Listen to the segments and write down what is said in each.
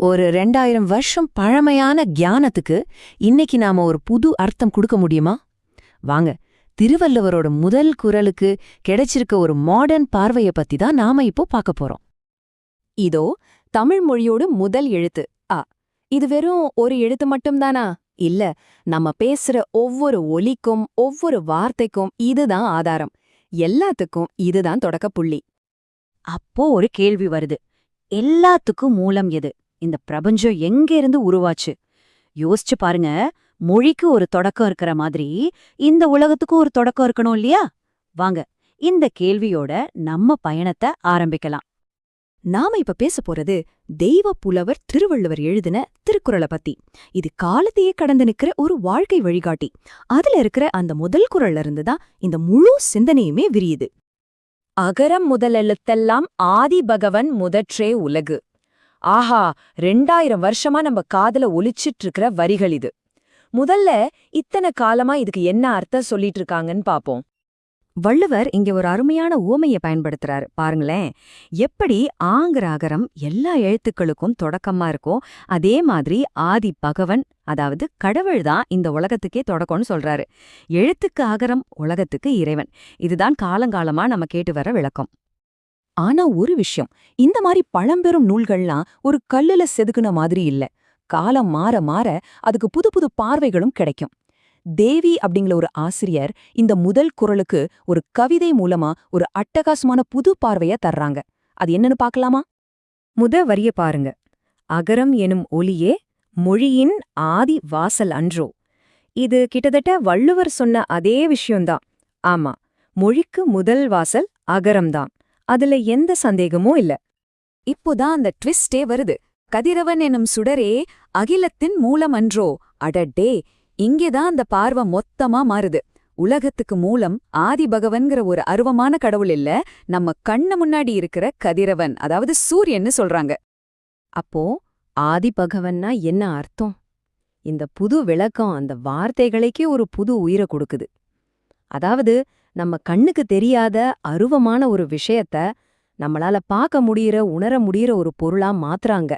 ஒரு ரெண்டாயிரம் வருஷம் பழமையான ஞானத்துக்கு இன்னைக்கு நாம ஒரு புது அர்த்தம் கொடுக்க முடியுமா? வாங்க திருவள்ளுவரோட முதல் குரலுக்கு கிடைச்சிருக்க ஒரு மாடர்ன் பார்வைய பத்தி தான் நாம இப்போ பார்க்க போறோம். இதோ தமிழ் மொழியோட முதல் எழுத்து. ஆ இது வெறும் ஒரு எழுத்து மட்டும்தானா? இல்ல நம்ம பேசுற ஒவ்வொரு ஒலிக்கும் ஒவ்வொரு வார்த்தைக்கும் இதுதான் ஆதாரம். எல்லாத்துக்கும் இதுதான் தொடக்கப் புள்ளி அப்போ ஒரு கேள்வி வருது. எல்லாத்துக்கும் மூலம் எது? இந்த பிரபஞ்சம் எங்கேருந்து உருவாச்சு? யோசிச்சு பாருங்க. மொழிக்கு ஒரு தொடக்கம் இருக்கிற மாதிரி இந்த உலகத்துக்கும் ஒரு தொடக்கம் இருக்கணும் இல்லையா? வாங்க இந்த கேள்வியோட நம்ம பயணத்தை ஆரம்பிக்கலாம். நாம இப்ப பேச போறது தெய்வ புலவர் திருவள்ளுவர் எழுதின திருக்குறளை பத்தி. இது காலத்தையே கடந்து நிக்கிற ஒரு வாழ்க்கை வழிகாட்டி. அதுல இருக்கிற அந்த முதல் குரல்ல இருந்து தான் இந்த முழு சிந்தனையுமே விரியுது. அகரம் முதலெழுத்தெல்லாம் ஆதி பகவன் முதற்றே உலகு. ஆஹா ரெண்டாயிரம் வருஷமா நம்ம காதுல ஒலிச்சிட்டு இருக்கிற வரிகள் இது. முதல்ல இத்தனை காலமா இதுக்கு என்ன அர்த்தம் சொல்லிட்டு இருக்காங்கன்னு பாப்போம். வள்ளுவர் இங்க ஒரு அருமையான உவமைய பயன்படுத்துறாரு. பாருங்களேன். எப்படி ஆங்கிற அகரம் எல்லா எழுத்துக்களுக்கும் தொடக்கமா இருக்கோ அதே மாதிரி ஆதி பகவன் அதாவது கடவுள் தான் இந்த உலகத்துக்கே தொடக்கம்னு சொல்றாரு. எழுத்துக்கு அகரம் உலகத்துக்கு இறைவன். இதுதான் காலங்காலமா நம்ம கேட்டு வர விளக்கம். ஆனா ஒரு விஷயம் இந்த மாதிரி பழம்பெரும் நூல்கள்லாம் ஒரு கல்லுல செதுக்குன மாதிரி இல்ல. காலம் மாற மாற அதுக்கு புது புது பார்வைகளும் கிடைக்கும். தேவி அப்படிங்கிற ஒரு ஆசிரியர் இந்த முதல் குரலுக்கு ஒரு கவிதை மூலமா ஒரு அட்டகாசமான புது பார்வைய தர்றாங்க. அது என்னன்னு பார்க்கலாமா? முத வரிய பாருங்க. அகரம் எனும் ஒலியே மொழியின் ஆதி வாசல் அன்றோ. இது கிட்டத்தட்ட வள்ளுவர் சொன்ன அதே விஷயம்தான். ஆமா மொழிக்கு முதல் வாசல் அகரம்தான் அதுல எந்த சந்தேகமும் இல்ல. இப்போதான் அந்த ட்விஸ்டே வருது. கதிரவன் எனும் சுடரே அகிலத்தின் மூலமன்றோ அடடே இங்கேதான் அந்த பார்வை மொத்தமா மாறுது. உலகத்துக்கு மூலம் ஆதிபகவன்கிற ஒரு அருவமான கடவுள் இல்ல நம்ம கண்ணு முன்னாடி இருக்கிற கதிரவன் அதாவது சூரியன்னு சொல்றாங்க. அப்போ ஆதிபகவன்னா என்ன அர்த்தம்? இந்த புது விளக்கம் அந்த வார்த்தைகளுக்கே ஒரு புது உயிரை கொடுக்குது. அதாவது நம்ம கண்ணுக்கு தெரியாத அருவமான ஒரு விஷயத்த நம்மளால பார்க்க முடியற உணர முடியிற ஒரு பொருளா மாத்துறாங்க.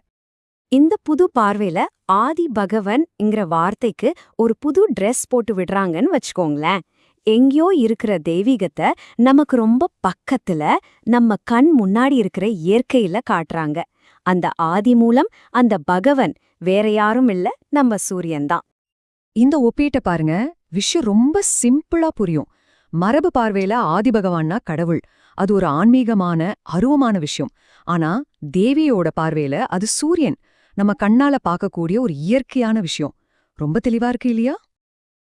இந்த புது பார்வையில ஆதி பகவன்ங்கிற வார்த்தைக்கு ஒரு புது ட்ரெஸ் போட்டு விடுறாங்கன்னு வச்சுக்கோங்களேன். எங்கேயோ இருக்கிற தெய்வீகத்தை நமக்கு ரொம்ப பக்கத்துல நம்ம கண் முன்னாடி இருக்கிற இயற்கையில காட்டுறாங்க. அந்த ஆதி மூலம் அந்த பகவன் வேற யாரும் இல்ல நம்ம சூரியன்தான் இந்த ஒப்பீட்ட பாருங்க விஷயம் ரொம்ப சிம்பிளா புரியும். மரபு பார்வையில ஆதிபகவான்னா கடவுள். அது ஒரு ஆன்மீகமான அருவமான விஷயம். ஆனா தேவியோட பார்வையில அது சூரியன். நம்ம கண்ணால பார்க்கக்கூடிய ஒரு இயற்கையான விஷயம். ரொம்ப தெளிவா இருக்கு இல்லையா?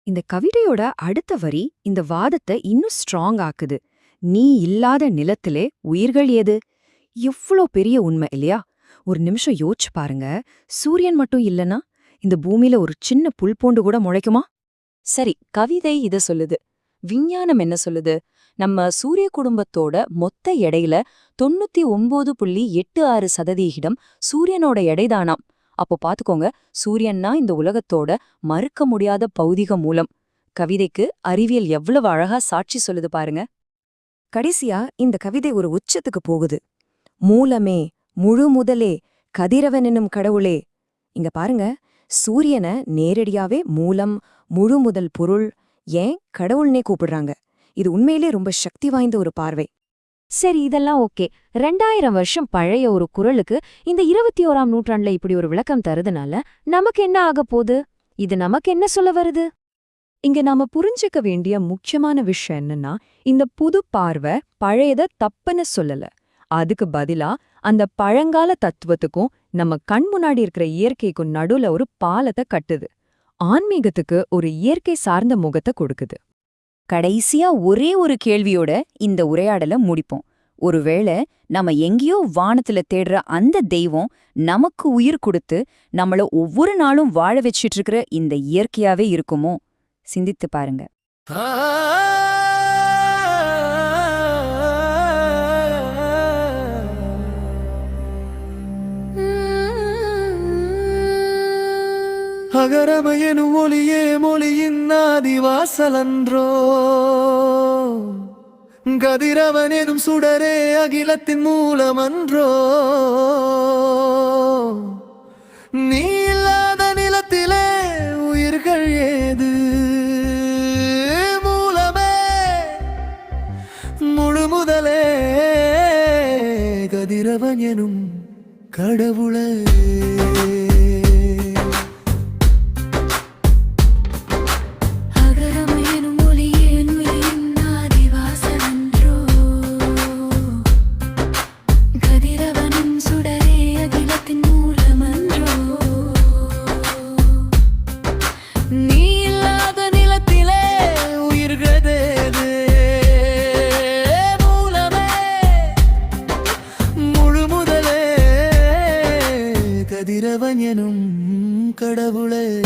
இந்த கவிதையோட அடுத்த வரி இந்த வாதத்தை இன்னும் ஸ்ட்ராங் ஆக்குது. நீ இல்லாத நிலத்திலே உயிர்கள் ஏது? எவ்வளோ பெரிய உண்மை இல்லையா? ஒரு நிமிஷம் யோசிச்சு பாருங்க. சூரியன் மட்டும் இல்லனா இந்த பூமியில ஒரு சின்ன புல் பூண்டு கூட முளைக்குமா? சரி கவிதை இத சொல்லுது. விஞ்ஞானம் என்ன சொல்லுது? நம்ம சூரிய குடும்பத்தோட மொத்த எடையில தொண்ணூத்தி ஒன்பது புள்ளி எட்டு ஆறு சதவிகிதம் சூரியனோட எடைதானாம். அப்போ பாத்துக்கோங்க சூரியன்னா இந்த உலகத்தோட மறுக்க முடியாத பௌதிக மூலம். கவிதைக்கு அறிவியல் எவ்வளவு அழகா சாட்சி சொல்லுது பாருங்க. கடைசியா இந்த கவிதை ஒரு உச்சத்துக்கு போகுது. மூலமே முழு முதலே கதிரவன் என்னும் கடவுளே. இங்க பாருங்க சூரியனை நேரடியாவே மூலம் முழு முதல் பொருள் ஏன் கடவுள்னே கூப்பிடுறாங்க? இது உண்மையிலே ரொம்ப சக்தி வாய்ந்த ஒரு பார்வை. சரி இதெல்லாம் ஓகே. ரெண்டாயிரம் வருஷம் பழைய ஒரு குரலுக்கு இந்த இருபத்தி ஓராம் நூற்றாண்டுல இப்படி ஒரு விளக்கம் தருதுனால நமக்கு என்ன ஆகப் போகுது? இது நமக்கு என்ன சொல்ல வருது? இங்க நாம புரிஞ்சுக்க வேண்டிய முக்கியமான விஷயம் என்னன்னா இந்த புது பார்வை பழையத தப்புன்னு சொல்லல. அதுக்கு பதிலா அந்த பழங்கால தத்துவத்துக்கும் நம்ம கண் முன்னாடி இருக்கிற இயற்கைக்கும் நடுவுல ஒரு பாலத்தை கட்டுது. ஆன்மீகத்துக்கு ஒரு இயற்கை சார்ந்த முகத்தை கொடுக்குது. கடைசியா ஒரே ஒரு கேள்வியோட இந்த உரையாடல முடிப்போம். ஒருவேளை நம்ம எங்கேயோ வானத்துல தேடுற அந்த தெய்வம் நமக்கு உயிர் கொடுத்து நம்மள ஒவ்வொரு நாளும் வாழ வச்சிட்டு இருக்கிற இந்த இயற்கையாவே இருக்குமோ? சிந்தித்து பாருங்க. பகரமையனும் ஒளியே மொழியின் ஆதிவாசலன்றோ கதிரவன் எனும் சுடரே அகிலத்தின் மூலமன்றோ. நீ இல்லாத நிலத்திலே உயிர்கள் ஏது? மூலமே முழு முதலே கதிரவன் எனும் கடவுளே. கடவுளே.